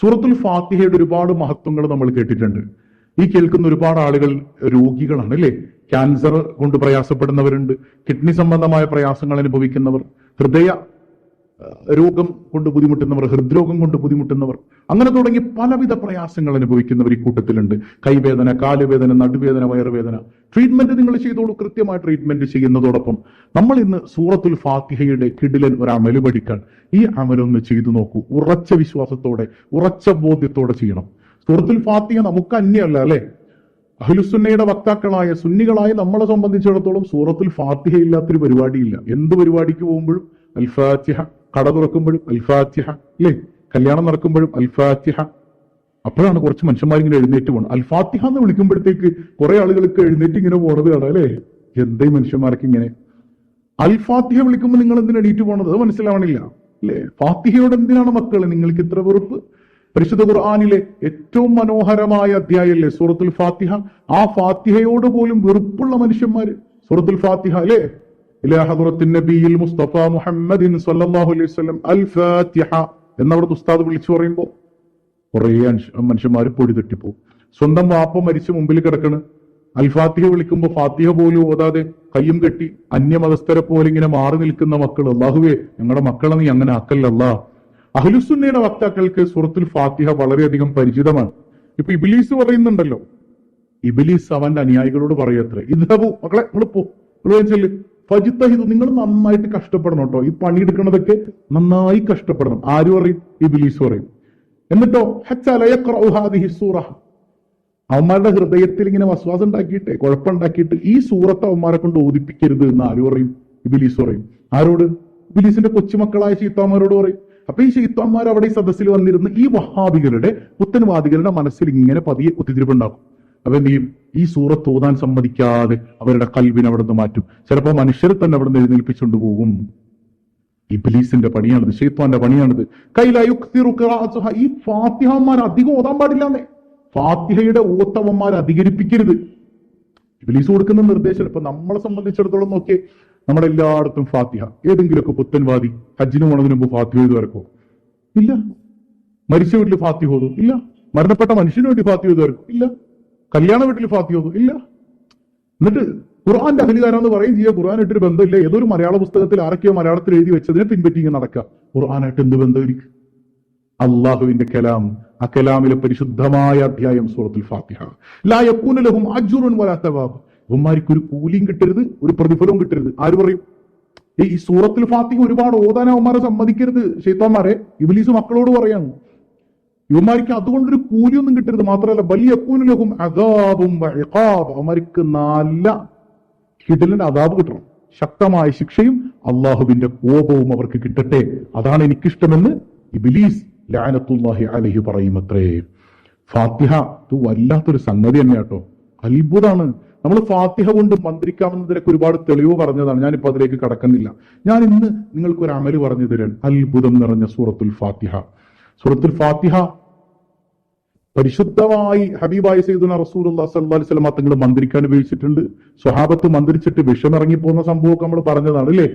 സൂറത്തുൽ ഫാത്തിഹയുടെ ഒരുപാട് മഹത്വങ്ങൾ നമ്മൾ കേട്ടിട്ടുണ്ട്. ഈ കേൾക്കുന്ന ഒരുപാട് ആളുകൾ രോഗികളാണ് അല്ലേ? ക്യാൻസർ കൊണ്ട് പ്രയാസപ്പെടുന്നവരുണ്ട് കിഡ്നി സംബന്ധമായ പ്രയാസങ്ങൾ അനുഭവിക്കുന്നവർ ഹൃദയ രോഗം കൊണ്ട് ബുദ്ധിമുട്ടുന്നവർ ഹൃദ്രോഗം കൊണ്ട് ബുദ്ധിമുട്ടുന്നവർ അങ്ങനെ തുടങ്ങി പലവിധ പ്രയാസങ്ങൾ അനുഭവിക്കുന്നവർ ഈ കൂട്ടത്തിലുണ്ട്. കൈവേദന കാലുവേദന നടുവേദന വയറുവേദന. ട്രീറ്റ്മെന്റ് നിങ്ങൾ ചെയ്തോളൂ കൃത്യമായി ട്രീറ്റ്മെന്റ് ചെയ്യുന്നതോടൊപ്പം നമ്മൾ ഇന്ന് സൂറത്തുൽ ഫാത്തിഹയുടെ കിടിലൻ ഒരു അമൽ പഠിക്കാൻ ഈ അമലൊന്ന് ചെയ്തു നോക്കൂ. ഉറച്ച വിശ്വാസത്തോടെ ഉറച്ച ബോധ്യത്തോടെ ചെയ്യണം. സൂറത്തുൽ ഫാത്തിഹ നമുക്ക് അന്യല്ല അല്ലെ? അഹ്ലുസുന്നയുടെ വക്താക്കളായ സുന്നികളായ നമ്മളെ സംബന്ധിച്ചിടത്തോളം സൂറത്തുൽ ഫാത്തിഹ ഇല്ലാത്തൊരു പരിപാടിയില്ല. എന്ത് പരിപാടിക്ക് പോകുമ്പോഴും? അൽ ഫാത്തിഹ കട തുറക്കുമ്പോഴും അൽ ഫാത്തിഹ അല്ലേ? കല്യാണം നടക്കുമ്പോഴും അൽ ഫാത്തിഹ അപ്പോഴാണ് കുറച്ച് മനുഷ്യന്മാരിങ്ങനെ എഴുന്നേറ്റ് പോകണം അൽ ഫാത്തിഹ എന്ന് വിളിക്കുമ്പോഴത്തേക്ക് കുറെ ആളുകൾക്ക് എഴുന്നേറ്റ് ഇങ്ങനെ പോണത് കാണാം അല്ലേ? എന്തേ മനുഷ്യന്മാർക്ക് ഇങ്ങനെ. അൽ ഫാത്തിഹ വിളിക്കുമ്പോൾ നിങ്ങൾ എന്തിനാ എണീറ്റ് പോണത്? അത് മനസ്സിലാവണില്ല അല്ലേ? ഫാത്തിഹയോട് എന്തിനാണ് മക്കളെ? നിങ്ങൾക്ക് ഇത്ര വെറുപ്പ്? പരിശുദ്ധ ഖുർആാനിലെ ഏറ്റവും മനോഹരമായ അധ്യായമല്ലേ സൂറത്തുൽ ഫാത്തിഹ? ആ ഫാത്തിഹയോട് പോലും വെറുപ്പുള്ള മനുഷ്യന്മാര് സൂറത്തുൽ ഫാത്തിഹ അല്ലേ? ഹദ്റത്തിൻ നബിയിൽ മുസ്തഫ മുഹമ്മദിൻ സല്ലല്ലാഹു അലൈഹി വസല്ലം അൽ ഫാത്തിഹ എന്നവിടെ ഉസ്താദ് വിളിച്ചു പറയുമ്പോൾ കുറേ മനുഷ്യന്മാർ പൊടി തട്ടിപ്പോവും. സ്വന്തം വാപ്പ മരിച്ച് മുമ്പിൽ കിടക്കണ്. അൽഫാത്തിഹ വിളിക്കുമ്പോൾ ഫാത്തിഹ പോലും ഓതാതെ കയ്യും കെട്ടി അന്യമതസ്ഥരെ പോലെ ഇങ്ങനെ മാറി നിൽക്കുന്ന മക്കൾ അള്ളാഹുവേ ഞങ്ങളുടെ മക്കളെ നീ അങ്ങനെ ആക്കല്ലല്ല. അഹ്ലുസുന്നയുടെ വക്താക്കൾക്ക് സൂറത്തുൽ ഫാത്തിഹ വളരെയധികം പരിചിതമാണ്. ഇപ്പൊ ഇബിലീസ് പറയുന്നുണ്ടല്ലോ. ഇബിലീസ് അവന്റെ അനുയായികളോട് പറയത്ര ഇതാവൂ മക്കളെ നിങ്ങൾ പോ ഫജിത്തഹിദ് നിങ്ങൾ നന്നായിട്ട് കഷ്ടപ്പെടണം കേട്ടോ. ഈ പണിയെടുക്കണതൊക്കെ നന്നായി കഷ്ടപ്പെടണം. ആര് പറയും? ഇബിലീസ് പറയും. എന്നിട്ടോ സൂറ. അവന്മാരുടെ ഹൃദയത്തിൽ ഇങ്ങനെ വസ്വാസം ഉണ്ടാക്കിയിട്ട് കുഴപ്പമുണ്ടാക്കിയിട്ട് ഈ സൂറത്ത് അവന്മാരെ കൊണ്ട് ഓദിപ്പിക്കരുത് എന്ന് ആര് പറയും? ഇബിലീസ് പറയും. ആരോട്? ഇബിലീസിന്റെ കൊച്ചുമക്കളായ ശീത്താന്മാരോട് പറയും. അപ്പൊ ഈ ശീത്താന്മാർ അവിടെ ഈ സദസ്സിൽ വന്നിരുന്ന ഈ വഹാബികളുടെ പുത്തൻവാദികളുടെ മനസ്സിൽ ഇങ്ങനെ പതിയെ കുത്തിത്തിരിപ്പുണ്ടാക്കും. അപ്പൊ എന്ത് ചെയ്യും? ഈ സൂറത്ത് ഓതാൻ സമ്മതിക്കാതെ അവരുടെ കൽവിനെ അവിടെ നിന്ന് മാറ്റും. ചിലപ്പോൾ മനുഷ്യരെ തന്നെ അവിടെ നിന്ന് എഴുന്നേൽപ്പിച്ചുകൊണ്ട് പോകും. ഇബ്ലീസിന്റെ പണിയാണിത് ഷെയ്ത്താന്റെ പണിയാണിത്. ഈ ഫാത്തിഹമാർ അധികം ഓതാൻ പാടില്ലാന്നേ. ഫാത്തിഹയുടെ ഓത്തവന്മാർ അധികരിപ്പിക്കരുത്. ഇബ്ലീസ് കൊടുക്കുന്ന നിർദ്ദേശം ഇപ്പൊ നമ്മളെ സംബന്ധിച്ചിടത്തോളം നോക്കിയേ നമ്മുടെ എല്ലായിടത്തും ഫാത്തിഹ. ഏതെങ്കിലുമൊക്കെ പുത്തൻവാദി ഹജ്ജിന് പോണതിന് മുമ്പ് ഫാത്തിഹ വരക്കോ ഇല്ല. മരിച്ച വീട്ടിൽ ഫാത്തിഹ ഓതും? ഇല്ല. മരണപ്പെട്ട മനുഷ്യന് വേണ്ടി ഫാത്തിഹ എഴുതി വരക്കും ഇല്ല. കല്യാണ വീട്ടിൽ ഫാത്തിഹ ഇല്ല. എന്നിട്ട് ഖുർആന്റെ അഹലികാരാന്ന് പറയും ചെയ്യുക ഖുർആനായിട്ടൊരു ബന്ധമില്ല. ഏതൊരു മലയാള പുസ്തകത്തിൽ ആരൊക്കെയോ മലയാളത്തിൽ എഴുതി വെച്ചതിനെ പിൻപറ്റി ഇങ്ങനെ നടക്കുക. ഖുർആനായിട്ട് എന്ത് ബന്ധമായിരിക്കും അള്ളാഹുവിന്റെ കലാം. ആ കലാമിലെ പരിശുദ്ധമായ അധ്യായം സൂറത്തുൽ ഫാത്തിഹ. ലാ യക്കൂന ലഹും അജ്റുൻ വലാ തവാബ്. ഉമ്മാരിക്ക് ഒരു കൂലിയും കിട്ടരുത് ഒരു പ്രതിഫലവും കിട്ടരുത്. ആര് പറയും? ഈ സൂറത്തിൽ ഫാത്തിഹ ഒരുപാട് ഓതാൻ അവന്മാരെ സമ്മതിക്കരുത്. ഷെയ്ത്താന്മാരെ ഇബിലീസ് മക്കളോട് പറയാണ്. ഇവന്മാർക്ക് അതുകൊണ്ടൊരു കൂലിയൊന്നും കിട്ടരുത് മാത്രമല്ല. വലിയ കൂനിലഹും അതാപും. അവന്മാർക്ക് നല്ല കിടലിന് അതാബ് കിട്ടണം. ശക്തമായ ശിക്ഷയും അള്ളാഹുവിന്റെ കോപവും അവർക്ക് കിട്ടട്ടെ. അതാണ് എനിക്കിഷ്ടമെന്ന് ഇബിലീസ് ലാനത്തുല്ലാഹി അലഹി പറയുമത്രേ. ഫാത്തിഹ ഇത് വല്ലാത്തൊരു സംഗതി തന്നെ കേട്ടോ അത്ഭുതമാണ് നമ്മൾ ഫാത്തിഹ കൊണ്ട് മന്ത്രിക്കാമെന്നതിനൊക്കെ ഒരുപാട് തെളിവ് പറഞ്ഞതാണ്. ഞാനിപ്പോ അതിലേക്ക് കടക്കുന്നില്ല. ഞാൻ ഇന്ന് നിങ്ങൾക്ക് ഒരു അമൽ പറഞ്ഞു തരാൻ അത്ഭുതം നിറഞ്ഞ സൂറത്തുൽ ഫാത്തിഹ. സൂറത്തുൽ ഫാത്തിഹ. പരിശുദ്ധമായി ഹബീബായ സൈദുന അലൈഹി വസല്ലം തങ്ങൾ മന്ത്രിക്കാൻ ഉപയോഗിച്ചിട്ടുണ്ട്. സ്വഹാബത്ത് മന്ത്രിച്ചിട്ട് വിഷമിറങ്ങി പോകുന്ന സംഭവമൊക്കെ നമ്മൾ പറഞ്ഞതാണ് അല്ലേ?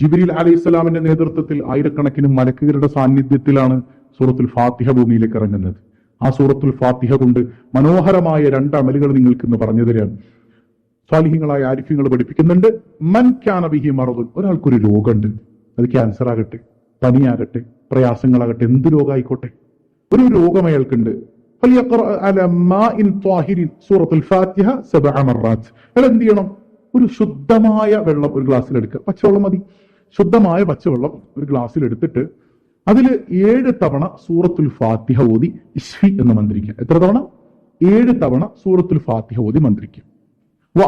ജിബ്രീൽ അലൈഹി സ്വലാമിന്റെ നേതൃത്വത്തിൽ ആയിരക്കണക്കിന് മലക്കുകളുടെ സാന്നിധ്യത്തിലാണ് സൂറത്തുൽ ഫാത്തിഹ ഭൂമിയിലേക്ക് ഇറങ്ങുന്നത്. ആ സൂറത്തുൽ ഫാത്തിഹ കൊണ്ട് മനോഹരമായ രണ്ട് അമലുകൾ നിങ്ങൾക്ക് ഇന്ന് പറഞ്ഞു തരാണ് സ്വാലിഹ്യങ്ങളായ ആരിഫ്യങ്ങൾ പഠിപ്പിക്കുന്നുണ്ട്. മൻ ക്യാനബിഹി മറവ് ഒരാൾക്കൊരു രോഗമുണ്ട്. അത് ക്യാൻസർ ആകട്ടെ പനിയാകട്ടെ പ്രയാസങ്ങളാകട്ടെ എന്ത് രോഗമായിക്കോട്ടെ ഒരു രോഗം അയാൾക്കുണ്ട്. സൂറത്തുൽ എന്ത് ചെയ്യണം ഒരു ശുദ്ധമായ വെള്ളം ഒരു ഗ്ലാസ്സിൽ എടുക്കുക. പച്ചവെള്ളം മതി. ശുദ്ധമായ പച്ചവെള്ളം ഒരു ഗ്ലാസ്സിൽ എടുത്തിട്ട് അതിൽ ഏഴ് തവണ സൂറത്തുൽ ഫാത്തിഹ ഓതി ഇഷ്ഫി എന്ന് മന്ത്രിക്കുക. എത്ര തവണ? ഏഴ് തവണ സൂറത്തുൽ ഫാത്തിഹ ഓതി മന്ത്രിക്കുക.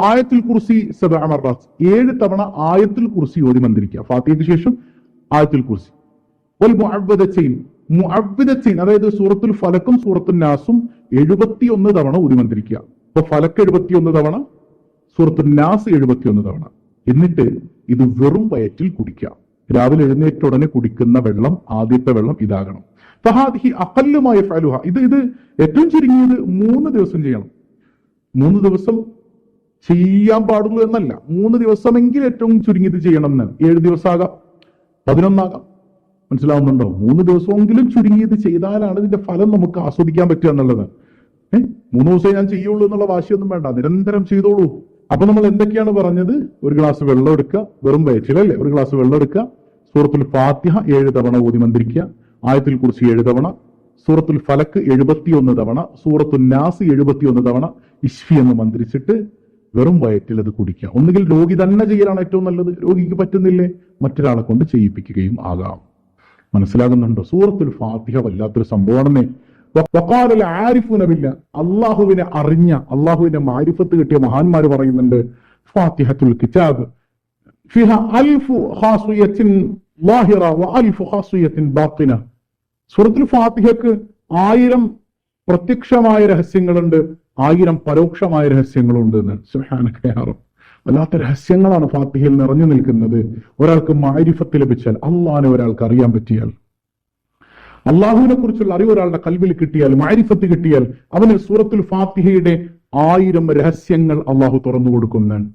ആയത്തുൽ കുർസി സബ അമർറാസ് ഏഴ് തവണ ആയത്തുൽ കുർസി ഓതി മന്ത്രിക്കുക. ഫാത്തിഹയ്ക്ക് ശേഷം ആയത്തുൽ കുർസി. അതായത് സൂറത്തുൽ ഫലക്കും സൂറത്തുൽ നാസും എഴുപത്തിയൊന്ന് തവണ ഉരുമന്തിരിക്കുക മന്ത്രിക്കുക അപ്പൊ ഫലക്ക് എഴുപത്തിയൊന്ന് തവണ സൂറത്തുൽ നാസ് എഴുപത്തിയൊന്ന് തവണ. എന്നിട്ട് ഇത് വെറും വയറ്റിൽ കുടിക്കാം രാവിലെ എഴുന്നേറ്റ ഉടനെ കുടിക്കുന്ന വെള്ളം ആദ്യത്തെ വെള്ളം ഇതാകണം. ഫഹാദ്ഹി അകല്ലുമായ ഫലുഹ ഇത് ഇത് ഏറ്റവും ചുരുങ്ങിയത് മൂന്ന് ദിവസം ചെയ്യണം. മൂന്ന് ദിവസം ചെയ്യാൻ പാടുള്ളൂ എന്നല്ല. മൂന്ന് ദിവസമെങ്കിൽ ഏറ്റവും ചുരുങ്ങിയത് ചെയ്യണം എന്ന് ഏഴ് ദിവസമാകാം പതിനൊന്നാകാം. മനസ്സിലാവുന്നുണ്ടോ? മൂന്ന് ദിവസമെങ്കിലും ചുരുങ്ങിയത് ചെയ്താലാണ് ഇതിന്റെ ഫലം നമുക്ക് ആസ്വദിക്കാൻ പറ്റുക എന്നുള്ളത്. ഏഹ് മൂന്ന് ദിവസമേ ഞാൻ ചെയ്യുള്ളൂ എന്നുള്ള വാശിയൊന്നും വേണ്ട. നിരന്തരം ചെയ്തോളൂ. അപ്പൊ നമ്മൾ എന്തൊക്കെയാണ് പറഞ്ഞത്? ഒരു ഗ്ലാസ് വെള്ളം എടുക്കുക. വെറും വയറ്റിലല്ലേ? ഒരു ഗ്ലാസ് വെള്ളം എടുക്കുക. സൂറത്തുൽ ഫാത്തിഹ ഏഴ് തവണ ഓതി മന്ത്രിക്കുക. ആയത്തിൽ കുറിച്ച് ഏഴ് തവണ. സൂറത്തുൽ ഫലക്ക് എഴുപത്തിയൊന്ന് തവണ. സൂറത്തുൽ നാസ് എഴുപത്തിയൊന്ന് തവണ. ഇഷ്ഫി എന്ന് മന്ത്രിച്ചിട്ട് വെറും വയറ്റിൽ അത് കുടിക്കുക. ഒന്നുകിൽ രോഗി തന്നെ ചെയ്യലാണ് ഏറ്റവും നല്ലത്. രോഗിക്ക് പറ്റുന്നില്ലേ? മറ്റൊരാളെ കൊണ്ട് ചെയ്യിപ്പിക്കുകയും ആകാം. മനസ്സിലാകുന്നുണ്ടോ? സൂറത്തുൽ ഫാത്തിഹ വല്ലാത്തൊരു സംഭവമാണെന്നേ. ബില്ല. അള്ളാഹുവിനെ അറിഞ്ഞ അള്ളാഹുവിന്റെ മാരിഫത്ത് കിട്ടിയ മഹാന്മാർ പറയുന്നുണ്ട് ഫാത്തിഹത്തുൽ കിതാബ്. ഫിഹ അൽഫു ലാഹിറ വ അൽഫു ബാത്തിന. സൂറത്തുൽ ഫാത്തിഹക്ക് ആയിരം പ്രത്യക്ഷമായ രഹസ്യങ്ങളുണ്ട് ആയിരം പരോക്ഷമായ രഹസ്യങ്ങളുണ്ട് എന്ന്. സുഹാനക്കയാറും വല്ലാത്ത രഹസ്യങ്ങളാണ് ഫാത്തിഹയിൽ നിറഞ്ഞു നിൽക്കുന്നത്. ഒരാൾക്ക് മാരിഫത്ത് ലഭിച്ചാൽ അള്ളഹാനെ ഒരാൾക്ക് അറിയാൻ പറ്റിയാൽ. അള്ളാഹുവിനെ കുറിച്ചുള്ള അറിവ് ഒരാളുടെ കൽവിൽ കിട്ടിയാൽ മാരിഫത്ത് കിട്ടിയാൽ അവന് സൂറത്തുൽ ഫാത്തിഹയുടെ ആയിരം രഹസ്യങ്ങൾ അള്ളാഹു തുറന്നു കൊടുക്കുന്നതാണ്.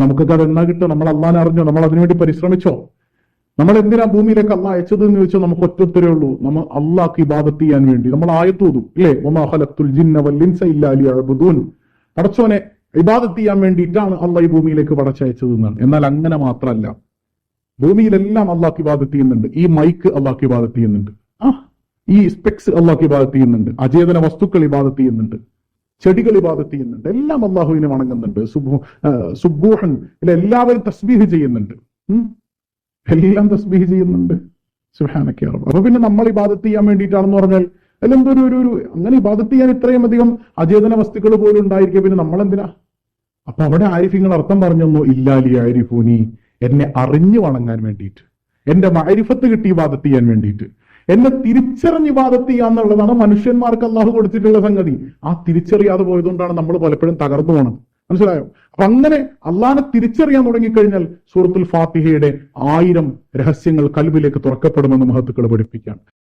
നമുക്കൊക്കെ അത് എന്നാ കിട്ടും നമ്മൾ അള്ളഹാനെ അറിഞ്ഞോ? നമ്മൾ അതിനുവേണ്ടി പരിശ്രമിച്ചോ? നമ്മൾ എന്തിനാ ഭൂമിയിലേക്ക് അള്ളാഹ് അയച്ചത് എന്ന് ചോദിച്ചാൽ നമുക്ക് ഒറ്റത്തരേ ഉള്ളൂ. നമ്മൾ അള്ളാഹ്ക്ക് ഇബാദത്ത് ചെയ്യാൻ വേണ്ടി. നമ്മൾ ആയത്തോതും ഇല്ലേ? ഒമാ ഖലഖ്തുൽ ജിന്ന വൽ ഇൻസ ഇല്ലാ ലിയഅ്ബുദൂൻ. പടച്ചോനെ ഇബാദത്ത് ചെയ്യാൻ വേണ്ടിയിട്ടാണ് അള്ളാഹ് ഈ ഭൂമിയിലേക്ക് പടച്ചയച്ചത് എന്നാണ്. എന്നാൽ അങ്ങനെ മാത്രമല്ല ഭൂമിയിലെല്ലാം അള്ളാഹ് ഇബാദത്ത് ചെയ്യുന്നുണ്ട്. ഈ മൈക്ക് അള്ളാഹ് ഇബാദത്ത് ചെയ്യുന്നുണ്ട്. ആ ഈ സ്പെക്സ് അള്ളാഹ് ഇബാദത്ത് ചെയ്യുന്നുണ്ട്. അചേതന വസ്തുക്കൾ ഇബാദത്ത് ചെയ്യുന്നുണ്ട്. ചെടികൾ ഇബാദത്ത് ചെയ്യുന്നുണ്ട്. എല്ലാം അള്ളാഹുവിനെ വണങ്ങുന്നുണ്ട്. സുബു ഇല്ല എല്ലാവരും തസ്ബീഹ് ചെയ്യുന്നുണ്ട്. എല്ലാം തസ്ബീഹ് ചെയ്യുന്നുണ്ട്. സുഹാനൊക്കെ അപ്പൊ പിന്നെ നമ്മൾ ഇബാദത്ത് ചെയ്യാൻ വേണ്ടിയിട്ടാണെന്ന് പറഞ്ഞാൽ അല്ലെന്തൊരു ഒരു അങ്ങനെ ഇബാദത്ത് ചെയ്യാൻ ഇത്രയും അധികം അചേതന വസ്തുക്കൾ പോലും ഉണ്ടായിരിക്കുക പിന്നെ നമ്മൾ എന്തിനാ അപ്പൊ അവിടെ ആരിഫിങ്ങൾ അർത്ഥം പറഞ്ഞൊന്നു ഇല്ലാലി ആരിഫൂനി എന്നെ അറിഞ്ഞു വണങ്ങാൻ വേണ്ടിയിട്ട് എന്റെ മാരിഫത്ത് കിട്ടി വാദത്ത് ചെയ്യാൻ വേണ്ടിയിട്ട് എന്നെ തിരിച്ചറിഞ്ഞ് വാദത്ത് ചെയ്യുക എന്നുള്ളതാണ് മനുഷ്യന്മാർക്ക് അള്ളാഹു കൊടുത്തിട്ടുള്ള സംഗതി. ആ തിരിച്ചറിയാതെ പോയതുകൊണ്ടാണ് നമ്മൾ പലപ്പോഴും തകർന്നു പോണത്. മനസ്സിലായോ? അപ്പൊ അങ്ങനെ അള്ളാഹനെ തിരിച്ചറിയാൻ തുടങ്ങിക്കഴിഞ്ഞാൽ സൂറത്തുൽ ഫാത്തിഹയുടെ ആയിരം രഹസ്യങ്ങൾ കൽവിലേക്ക് തുറക്കപ്പെടുമെന്ന് മഹത്തുക്കൾ പഠിപ്പിക്കുകയാണ്.